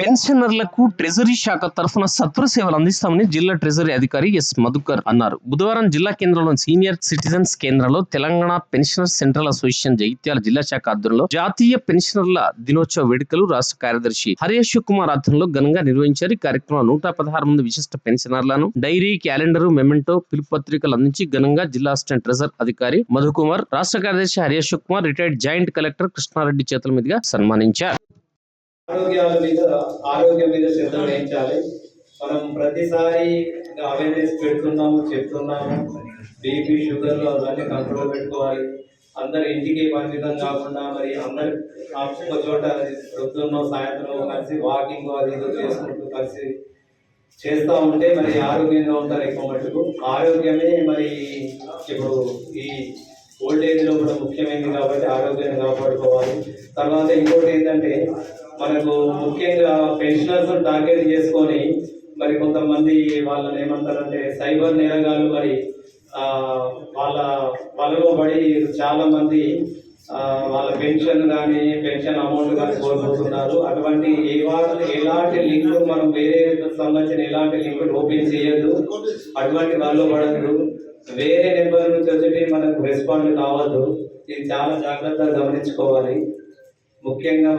పెన్షనర్లకు ట్రెజరీ శాఖ తరఫున సత్వర సేవలు అందిస్తామని జిల్లా ట్రెజరీ అధికారి ఎస్ మధుకర్ అన్నారు. బుధవారం జిల్లా కేంద్రంలోని సీనియర్ సిటిజన్స్ కేంద్రంలో Telangana pensioner central association Jagtial జిల్లా శాఖ ఆధ్వర్యంలో జాతీయ పెన్షనర్ల దినోత్సవ వేడుకలు రాష్ట్ర కార్యదర్శి హరేష్ కుమార్ ఆధ్వర్యంలో ఘనంగా నిర్వహించారు. ఈ కార్యక్రమంలో నూట పదహారు మంది విశిష్ట పెన్షనర్లను డైరీ క్యాలెండర్ మెమెంటో పిలుపు పత్రికలు అందించి ఘనంగా జిల్లా అసిస్టెంట్ ట్రెజర్ అధికారి మధుకుమార్ రాష్ట్ర కార్యదర్శి Haresh Kumar retired joint collector Krishnareddy చేతుల మీదుగా సన్మానించారు. ఆరోగ్యాల మీద ఆరోగ్యం మీద శ్రద్ధ వహించాలి. మనం ప్రతిసారి అవేర్నెస్ పెడుతున్నాము చెప్తున్నాము. బీపీ షుగర్లు అవన్నీ కంట్రోల్ పెట్టుకోవాలి. అందరు ఇంటికి పరిమితం కాకుండా మరి అందరు ఒక చోట పొద్దున్న సాయంత్రం కలిసి వాకింగ్ అది ఏదో చేసుకుంటూ కలిసి చేస్తూ ఉంటే మరి ఆరోగ్యంగా ఉంటారు ఎక్కువ మటుకు ఆరోగ్యమే మరి ఇప్పుడు ఈ ఓల్డ్ ఏజ్లో కూడా ముఖ్యమైనది కాబట్టి ఆరోగ్యాన్ని కాపాడుకోవాలి. తర్వాత ఇంకోటి ఏంటంటే మనకు ముఖ్యంగా పెన్షనర్స్ టార్గెట్ చేసుకొని మరి కొంతమంది వాళ్ళని ఏమంటారంటే సైబర్ నేరగాళ్ళు మరి వాళ్ళ వలలో పడి చాలా మంది వాళ్ళ పెన్షన్ కానీ పెన్షన్ అమౌంట్ కానీ కోల్పోతున్నారు. అటువంటి ఏ ఎలాంటి లింక్ మనం వేరే సంబంధించిన ఎలాంటి లింక్ ఓపెన్ చేయొద్దు. అటువంటి వాళ్ళు పడద్దు వేరే నెంబర్ నుంచి వచ్చి మనకు రెస్పాండ్ కావద్దు. ఇది చాలా జాగ్రత్తగా గమనించుకోవాలి. ముఖ్యంగా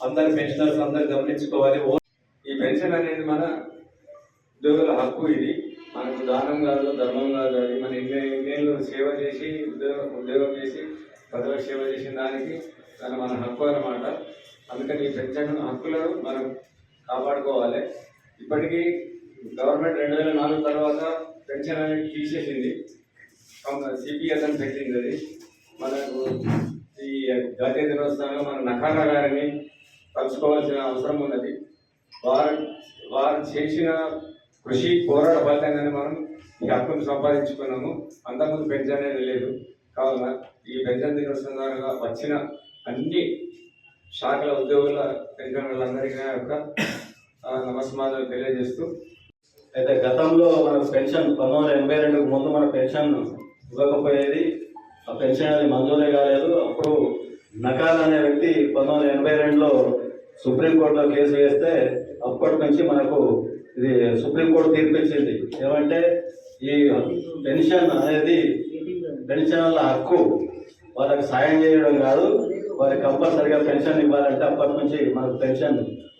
అందరు పెన్షనర్స్ అందరు గమనించుకోవాలి. ఈ పెన్షన్ అనేది మన ఉద్యోగుల హక్కు ఇది. మనకు దానం కాదు ధర్మం కాదు అది మన ఇన్ని ఇన్నేళ్ళు సేవ చేసి ఉద్యోగం ఉద్యోగం చేసి ప్రజలకు సేవ చేసిన దానికి దాని మన హక్కు అనమాట అందుకని ఈ పెన్షన్ హక్కులను మనం కాపాడుకోవాలి. ఇప్పటికీ గవర్నమెంట్ రెండు వేల నాలుగు తర్వాత పెన్షన్ అనేది తీసేసింది. సిపిఎస్ అని పెట్టింది అది. మనకు ఈ జాతీయ దినోత్సవంలో మన నఖారా గారిని కలుసుకోవాల్సిన అవసరం ఉన్నది. వారు వారు చేసిన కృషి పోరాట ఫలితంగానే మనం ఈ హక్కును సంపాదించుకున్నాము. అంతకుముందు పెన్షన్ అనేది లేదు. కావున ఈ పెన్షన్ దినోత్సవం ద్వారా వచ్చిన అన్ని శాఖల ఉద్యోగుల పెన్షన్లందరికీ యొక్క ఆ, తెలియజేస్తూ అయితే గతంలో మన పెన్షన్ పంతొమ్మిది వందల ఎనభై రెండుకు ముందు మన పెన్షన్ ఇవ్వకపోయేది ఆ పెన్షన్ అది మంజూరే కాలేదు. అప్పుడు నకాల్ అనే వ్యక్తి పంతొమ్మిది వందల ఎనభై రెండులో సుప్రీంకోర్టులో కేసు వేస్తే అప్పటి నుంచి మనకు ఇది సుప్రీంకోర్టు తీర్పిచ్చింది ఏమంటే ఈ పెన్షన్ అనేది పెన్షన్ల హక్కు. వాళ్ళకి సాయం చేయడం కాదు వారికి కంపల్సరిగా పెన్షన్ ఇవ్వాలంటే అప్పటి నుంచి మనకు పెన్షన్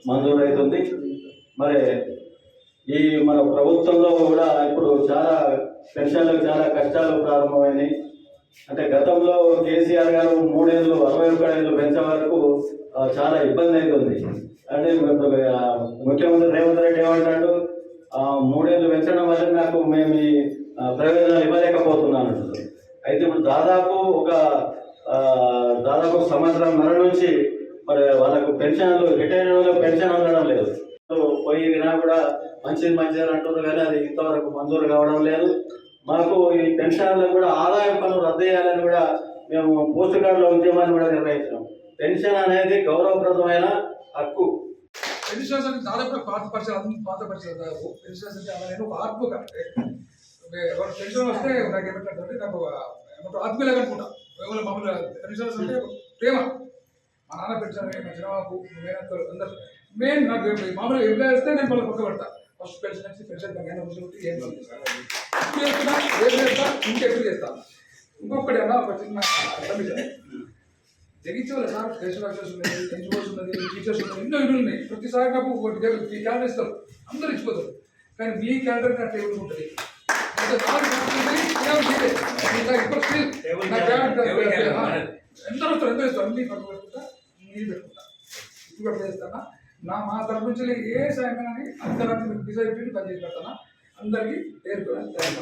మంజూరు అవుతుంది మరి ఈ మన ప్రభుత్వంలో కూడా ఇప్పుడు చాలా పెన్షన్లకు చాలా కష్టాలు ప్రారంభమైనాయి. అంటే గతంలో కేసీఆర్ గారు మూడేళ్ళు అరవై ఒక్క పెంచే వరకు చాలా ఇబ్బంది అవుతుంది అంటే ముఖ్యమంత్రి రేవంత్ రెడ్డి ఏమంటాడు? మూడేళ్ళు పెంచడం వల్ల నాకు మేము ప్రయోజనాలు ఇవ్వలేకపోతున్నాను అయితే ఇప్పుడు దాదాపు ఒక దాదాపు ఒక సంవత్సరంన్నర నుంచి మరి వాళ్ళకు పెన్షన్లు రిటైర్ పెన్షన్ అందడం లేదు. పోయి కూడా మంచిది మంచిది అని అంటున్నారు కానీ అది ఇంతవరకు మంజూరు కావడం లేదు. మాకు ఈ పెన్షన్లకు కూడా ఆదాయ పన్ను రద్దు చేయాలని కూడా మేము పోస్ట్ కార్డుల ఉద్యమాన్ని కూడా నిర్వహించినాం పెన్షన్ అనేది గౌరవప్రదమైన హక్కు. పెన్షన్స్ అంటే దాదాపు పాత పరిచయం పాత పరిచయం దాదాపు. పెన్షన్స్ అంటే అలా నేను ఒక ఎవరు పెన్షన్ వస్తే నాకు ఏమంటారంటే నాకు ఏమంటారు ఆత్మీయులు అనుకుంటా. ఎవరు పెన్షన్స్ అంటే ప్రేమ. మా నాన్న పెన్షన్ మా చిన్నబాబు మేనత్తలు అందరు. మెయిన్ నాకు మామూలుగా ఎంప్లాయ్ వస్తే నేను మళ్ళీ పక్క ఫస్ట్ పెన్షన్ వచ్చి పెన్షన్ కానీ కూర్చోబెట్టి ఏం చేస్తున్నా ఏం చేస్తా ఇంకెప్పుడు చేస్తా. ఇంకొకటి అన్న ఒక చిన్న. జగించేవాళ్ళు సార్ స్పెషల్ డాక్టర్స్ ఉన్నాయి ఎన్జిఓస్ ఉన్నది టీచర్స్ ఉన్నాయి ఎన్నో ఇల్లు ఉన్నాయి. ప్రతిసారి నాకు ఒకటి క్యాలెండర్ ఇస్తారు. అందరూ ఇచ్చిపోతారు. కానీ మీ క్యాలెండర్ నా టేబుల్ ఉంటుంది? ఎందరో వస్తారు ఎందరో ఇస్తారు అన్ని పెట్టుకుంటా నీళ్ళు పెట్టుకుంటా. ఇప్పుడు చేస్తానా? నా మా తరపు నుంచి ఏ సాయం కానీ అర్ధరాత్రి డిసైడ్ పెట్టి పని చేసి పెడతానా? అందరికీ పేరు.